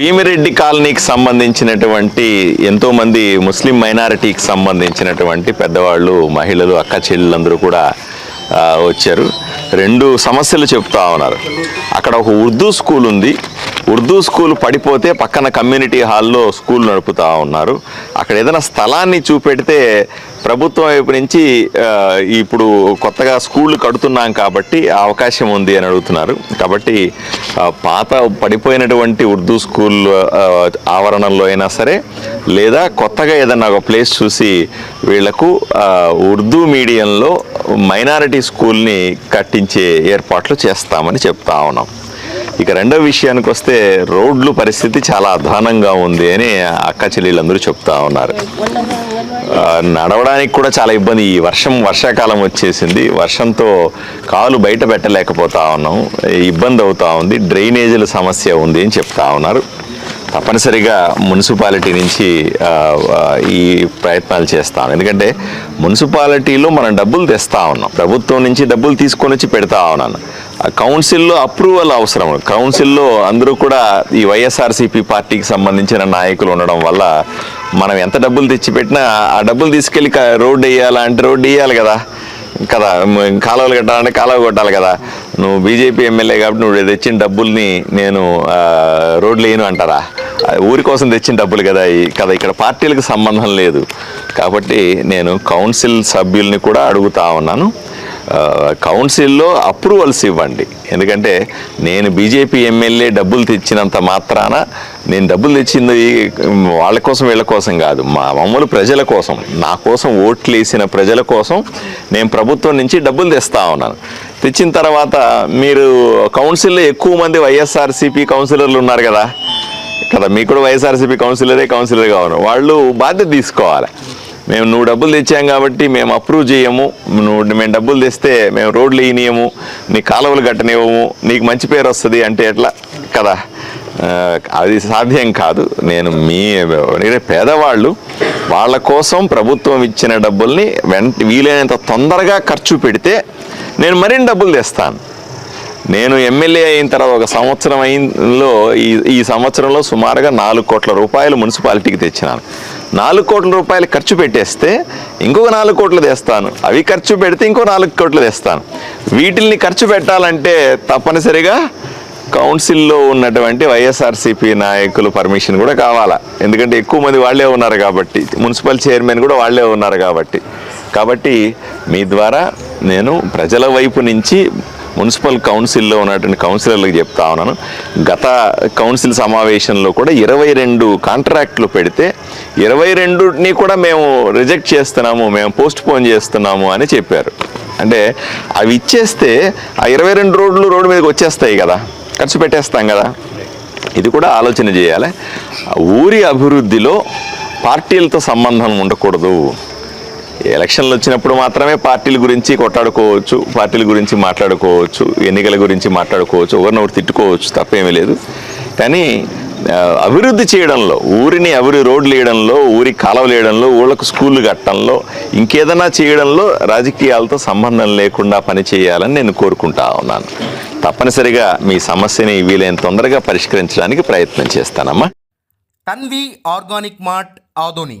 భీమిరెడ్డి కాలనీకి సంబంధించినటువంటి ఎంతో మంది ముస్లిం మైనారిటీకి సంబంధించినటువంటి పెద్దవాళ్ళు మహిళలు అక్క చెల్లెలందరూ కూడా వచ్చారు. రెండు సమస్యలు చెప్తా ఉన్నారు. అక్కడ ఒక ఉర్దూ స్కూల్ ఉంది. ఉర్దూ స్కూల్ పడిపోతే పక్కన కమ్యూనిటీ హాల్లో స్కూల్ నడుపుతా ఉన్నారు. అక్కడ ఏదైనా స్థలాన్ని చూపెడితే ప్రభుత్వం వైపు నుంచి ఇప్పుడు కొత్తగా స్కూళ్ళు కడుతున్నాం కాబట్టి అవకాశం ఉంది అని అడుగుతున్నారు. కాబట్టి పాత పడిపోయినటువంటి ఉర్దూ స్కూల్ ఆవరణంలో అయినా సరే లేదా కొత్తగా ఏదైనా ఒక ప్లేస్ చూసి వీళ్ళకు ఉర్దూ మీడియంలో మైనారిటీ స్కూల్ని కట్టించే ఏర్పాట్లు చేస్తామని చెప్తా ఉన్నాం. ఇక రెండో విషయానికి వస్తే రోడ్లు పరిస్థితి చాలా అధ్వానంగా ఉంది అని అక్క చెల్లెళ్ళందరూ చెప్తా ఉన్నారు. నడవడానికి కూడా చాలా ఇబ్బంది. ఈ వర్షం వర్షాకాలం వచ్చేసింది. వర్షంతో కాలు బయట పెట్టలేకపోతా ఉన్నాం. ఇబ్బంది అవుతా ఉంది. డ్రైనేజీల సమస్య ఉంది అని చెప్తా ఉన్నారు. తప్పనిసరిగా మున్సిపాలిటీ నుంచి ఈ ప్రయత్నాలు చేస్తాం. ఎందుకంటే మున్సిపాలిటీలో మనం డబ్బులు తెస్తా ఉన్నాం. ప్రభుత్వం నుంచి డబ్బులు తీసుకొని వచ్చి పెడతా ఉన్నాను ఆ కౌన్సిల్లో అప్రూవల్ అవసరం. కౌన్సిల్లో అందరూ కూడా ఈ వైఎస్ఆర్సీపీ పార్టీకి సంబంధించిన నాయకులు ఉండడం వల్ల మనం ఎంత డబ్బులు తెచ్చిపెట్టినా ఆ డబ్బులు తీసుకెళ్ళి రోడ్డు వేయాలా అంటే రోడ్డు వేయాలి కదా. కదా కాలువలు కట్టాలంటే కాలువ కొట్టాలి కదా. నువ్వు బీజేపీ ఎమ్మెల్యే కాబట్టి నువ్వు తెచ్చిన డబ్బుల్ని నేను రోడ్లు వేయను అంటారా? ఊరి కోసం తెచ్చిన డబ్బులు కదా ఈ- కదా ఇక్కడ పార్టీలకు సంబంధం లేదు. కాబట్టి నేను కౌన్సిల్ సభ్యుల్ని కూడా అడుగుతా ఉన్నాను. కౌన్సిల్లో అప్రూవల్స్ ఇవ్వండి. ఎందుకంటే నేను బీజేపీ ఎమ్మెల్యే డబ్బులు తెచ్చినంత మాత్రాన నేను డబ్బులు తెచ్చింది వాళ్ళ కోసం వీళ్ళ కోసం కాదు. మా మామూలు ప్రజల కోసం నా కోసం ఓట్లు వేసిన ప్రజల కోసం నేను ప్రభుత్వం నుంచి డబ్బులు తెస్తా ఉన్నాను. తెచ్చిన తర్వాత మీరు కౌన్సిల్లో ఎక్కువ మంది వైఎస్ఆర్సీపీ కౌన్సిలర్లు ఉన్నారు కదా. కదా మీకు కూడా వైఎస్ఆర్సీపీ కౌన్సిలరే కౌన్సిలర్గా ఉన్నారు. వాళ్ళు బాధ్యత తీసుకోవాలి. మేము నువ్వు డబ్బులు తెచ్చాం కాబట్టి మేము అప్రూవ్ చేయము. నువ్వు మేము డబ్బులు తెస్తే మేము రోడ్లు వేయనియము నీ కాలువలు కట్టనివ్వము. నీకు మంచి పేరు వస్తుంది అంటే ఎట్లా? కదా అది సాధ్యం కాదు. నేను మీ పేదవాళ్ళు వాళ్ళ కోసం ప్రభుత్వం ఇచ్చిన డబ్బుల్ని వెంట వీలైనంత తొందరగా ఖర్చు పెడితే నేను మరిన్ని డబ్బులు తెస్తాను. నేను ఎమ్మెల్యే అయిన తర్వాత ఒక సంవత్సరం అయినలో ఈ ఈ సంవత్సరంలో సుమారుగా నాలుగు కోట్ల రూపాయలు మున్సిపాలిటీకి తెచ్చినాను. నాలుగు కోట్ల రూపాయలు ఖర్చు పెట్టేస్తే ఇంకొక నాలుగు కోట్లు తెస్తాను. అవి ఖర్చు పెడితే ఇంకో నాలుగు కోట్లు తెస్తాను. వీటిల్ని ఖర్చు పెట్టాలంటే తప్పనిసరిగా కౌన్సిల్లో ఉన్నటువంటి వైఎస్ఆర్సీపీ నాయకులు పర్మిషన్ కూడా కావాలా? ఎందుకంటే ఎక్కువ మంది వాళ్ళే ఉన్నారు కాబట్టి మున్సిపల్ చైర్మన్ కూడా వాళ్ళే ఉన్నారు కాబట్టి. కాబట్టి మీ ద్వారా నేను ప్రజల వైపు నుంచి మున్సిపల్ కౌన్సిల్లో ఉన్నటువంటి కౌన్సిలర్లకు చెప్తా ఉన్నాను. గత కౌన్సిల్ సమావేశంలో కూడా ఇరవై రెండు కాంట్రాక్ట్లు పెడితే ఇరవై రెండుని కూడా మేము రిజెక్ట్ చేస్తున్నాము మేము పోస్ట్ పోన్ చేస్తున్నాము అని చెప్పారు. అంటే అవి ఇచ్చేస్తే ఆ ఇరవై రెండు రోడ్లు రోడ్డు మీదకి వచ్చేస్తాయి కదా ఖర్చు పెట్టేస్తాం కదా. ఇది కూడా ఆలోచన చేయాలి. ఊరి అభివృద్ధిలో పార్టీలతో సంబంధం ఉండకూడదు. ఎలక్షన్లు వచ్చినప్పుడు మాత్రమే పార్టీల గురించి కొట్లాడుకోవచ్చు పార్టీల గురించి మాట్లాడుకోవచ్చు ఎన్నికల గురించి మాట్లాడుకోవచ్చు ఒకరినొకరు తిట్టుకోవచ్చు తప్పేమీ లేదు. కానీ అభివృద్ధి చేయడంలో ఊరిని అభివృద్ధి రోడ్లు వేయడంలో ఊరి కాలువలు వేయడంలో ఊళ్ళకు స్కూళ్ళు కట్టడంలో ఇంకేదైనా చేయడంలో రాజకీయాలతో సంబంధం లేకుండా పని చేయాలని నేను కోరుకుంటా ఉన్నాను. తప్పనిసరిగా మీ సమస్యని వీలైన తొందరగా పరిష్కరించడానికి ప్రయత్నం చేస్తానమ్మా. Tanvi organic mart Adoni.